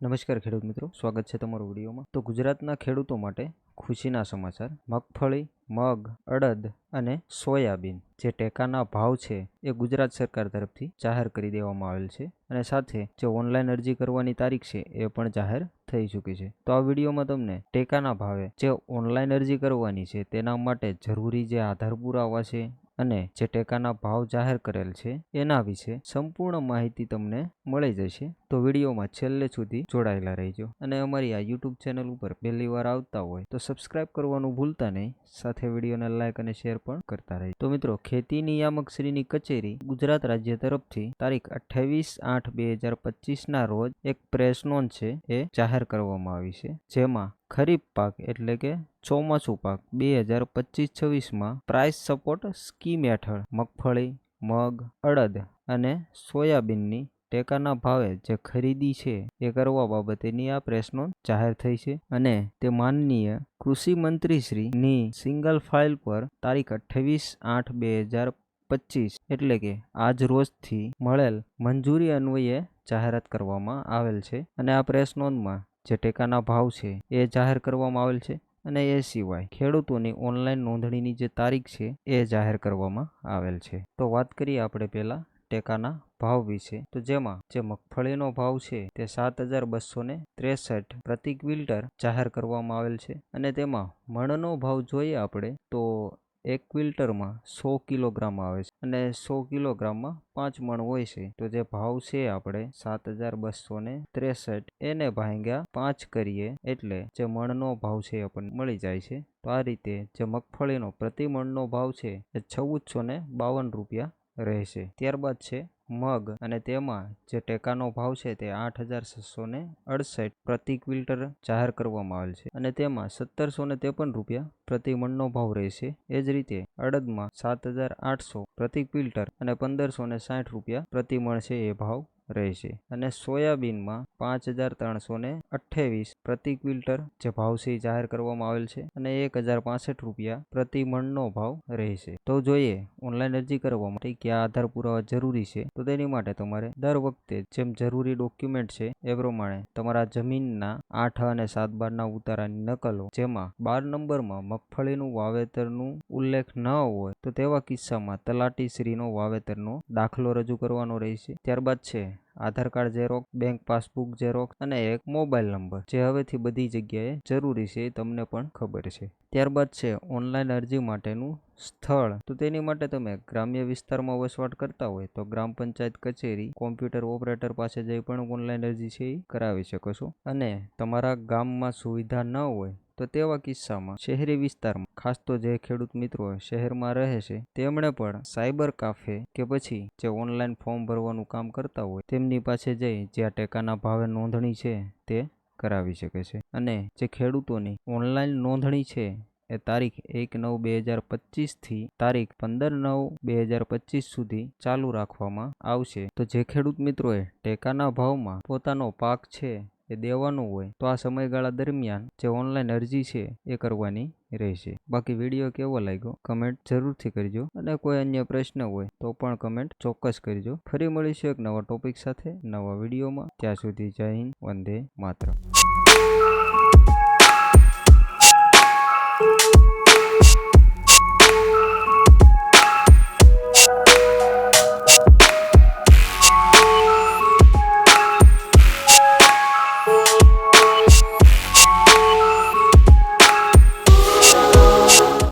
નમસ્કાર ખેડૂત મિત્રો, સ્વાગત છે તમારું વિડીયોમાં. તો ગુજરાતના ખેડૂતો માટે ખુશીના સમાચાર. મગફળી, મગ, અડદ અને સોયાબીન જે ટેકાના ભાવ છે એ ગુજરાત સરકાર તરફથી જાહેર કરી દેવામાં આવેલ છે અને સાથે જે ઓનલાઈન અરજી કરવાની તારીખ છે એ પણ જાહેર થઈ ચૂકી છે. તો આ વિડીયોમાં તમને ટેકાના ભાવે જે ઓનલાઈન અરજી કરવાની છે તેના માટે જરૂરી જે આધાર પુરાવા છે અને જે ટેકાના ભાવ જાહેર કરેલ છે એના વિશે સંપૂર્ણ માહિતી તમને મળી જશે. તો વિડીયોમાં છેલ્લે સુધી જોડાયેલા રહેજો. અને અમારી આ યુટ્યુબ ચેનલ ઉપર પહેલી વાર આવતા હોય તો સબસ્ક્રાઇબ કરવાનું ભૂલતા નહીં. સાથે વિડીયોને લાઇક અને શેર પણ કરતા રહેજો. તો મિત્રો, ખેતી નિયામક શ્રીની કચેરી ગુજરાત રાજ્ય તરફથી તારીખ અઠ્ઠાવીસ આઠ બે હજાર પચીસના રોજ એક પ્રેસ નોંધ છે એ જાહેર કરવામાં આવી છે. જેમાં ખરીફ પાક એટલે કે ચોમાસું પાક બે હજાર પચીસ છવ્વીસમાં પ્રાઇસ સપોર્ટ સ્કીમ હેઠળ મગફળી, મગ, અડદ અને સોયાબીનની ટેકાના ભાવે જે ખરીદી છે એ કરવા બાબતેની આ પ્રેસ જાહેર થઈ છે અને તે માનનીય કૃષિ મંત્રીશ્રીની સિંગલ ફાઇલ પર તારીખ અઠ્ઠાવીસ આઠ બે હજાર પચીસ એટલે કે આજ રોજથી મળેલ મંજૂરી અન્વયે જાહેરાત કરવામાં આવેલ છે અને આ પ્રેસ નોંધમાં જે ટેકાના ભાવ છે એ જાહેર કરવામાં આવેલ છે અને એ સિવાય ખેડૂતોની ઓનલાઈન નોંધણીની જે તારીખ છે એ જાહેર કરવામાં આવેલ છે. તો વાત કરીએ આપણે પહેલાં ટેકાના ભાવ વિશે. તો જેમાં જે મગફળીનો ભાવ છે તે સાત હજાર બસો ને ત્રેસઠ પ્રતિ ક્વિલ્ટર જાહેર કરવામાં આવેલ છે. અને તેમાં મણનો ભાવ જોઈએ આપણે તો એક ક્વિલ્ટરમાં સો કિલોગ્રામ આવે છે. અને સો કિલોગ્રામમાં પાંચ મણ હોય છે. તો જે ભાવ છે આપણે સાત હજાર બસો ને ત્રેસઠ એને ભાંગ્યા પાંચ કરીએ એટલે જે મણનો ભાવ છે આપણને મળી જાય છે. તો આ રીતે જે મગફળીનો પ્રતિ મણનો ભાવ છે એ ચૌદસો ને બાવન રૂપિયા રહેશે. ત્યારબાદ છે મગ અને તેમાં જે ટેકાનો ભાવ છે તે આઠ હજાર છસો ને અડસઠ પ્રતિ ક્વિલ્ટર જાહેર કરવામાં આવેલ છે અને તેમાં સત્તરસો ને ત્રેપન રૂપિયા પ્રતિ મણનો ભાવ રહેશે. એ જ રીતે અડદમાં સાત હજાર આઠસો પ્રતિ ક્વિલ્ટર અને પંદરસો ને સાઠ રૂપિયા પ્રતિ મણ છે એ ભાવ રહેશે. અને સોયાબીનમાં પાંચ હજાર ત્રણસો ને અઠ્ઠાવીસ પ્રતિ ક્વિલ્ટર જે ભાવ છે જાહેર કરવામાં આવેલ છે અને એક હજાર પાસઠ રૂપિયા પ્રતિ મણનો ભાવ રહેશે. તો જોઈએ, ઓનલાઈન અરજી કરવા માટે કયા આધાર પુરાવા જરૂરી છે? તો તેની માટે તમારે દર વખતે જેમ જરૂરી ડોક્યુમેન્ટ છે એ પ્રમાણે તમારા જમીનના આઠ અને સાત બારના ઉતારાની નકલો, જેમાં બાર નંબરમાં મગફળીનું વાવેતરનું ઉલ્લેખ ન હોય, તો તેવા કિસ્સામાં તલાટીશ્રીનો વાવેતરનો દાખલો રજૂ કરવાનો રહેશે. ત્યારબાદ છે Aadhaar card xerox bank passbook xerox અને એક મોબાઈલ નંબર જે હવેથી બધી જગ્યાએ જરૂરી છે એ તમને પણ ખબર છે. ત્યારબાદ છે ઓનલાઈન અરજી માટેનું સ્થળ. તો તેની માટે તમે ગ્રામ્ય વિસ્તારમાં વસવાટ કરતા હોય તો ગ્રામ પંચાયત કચેરી કોમ્પ્યુટર ઓપરેટર પાસે જઈ પણ ઓનલાઈન અરજી છે એ કરાવી શકો છો. અને તમારા ગામમાં સુવિધા ન હોય તો તેવા કિસ્સામાં શહેરી વિસ્તારમાં, ખાસ તો જે ખેડૂત મિત્રો શહેરમાં રહે છે, તેમણે પણ સાયબર કાફે કે પછી જે ઓનલાઈન ફોર્મ ભરવાનું કામ કરતા હોય, તેમની પાસે જઈ જ્યાં ટેકાના ભાવે નોંધણી છે તે કરાવી શકે છે. અને જે ખેડૂતોની ઓનલાઈન નોંધણી છે એ તારીખ એક નવ બે હજાર પચીસથી તારીખ પંદર નવ બે હજાર પચીસ સુધી ચાલુ રાખવામાં આવશે. તો જે ખેડૂત મિત્રોએ ટેકાના ભાવમાં પોતાનો પાક છે એ દેવાનું હોય, તો આ સમયગાળા દરમિયાન જે ઓનલાઈન અરજી છે એ કરવાની રહેશે. બાકી વીડિયો કેવો લાગ્યો કમેન્ટ જરૂરથી કરજો. અને કોઈ અન્ય પ્રશ્ન હોય, તો પણ કમેન્ટ ચોક્કસ કરજો. ફરી મળીશું એક નવા ટોપિક સાથે, નવા વિડીયોમાં ત્યાં સુધી જય હિન્દ, વંદે માતરમ.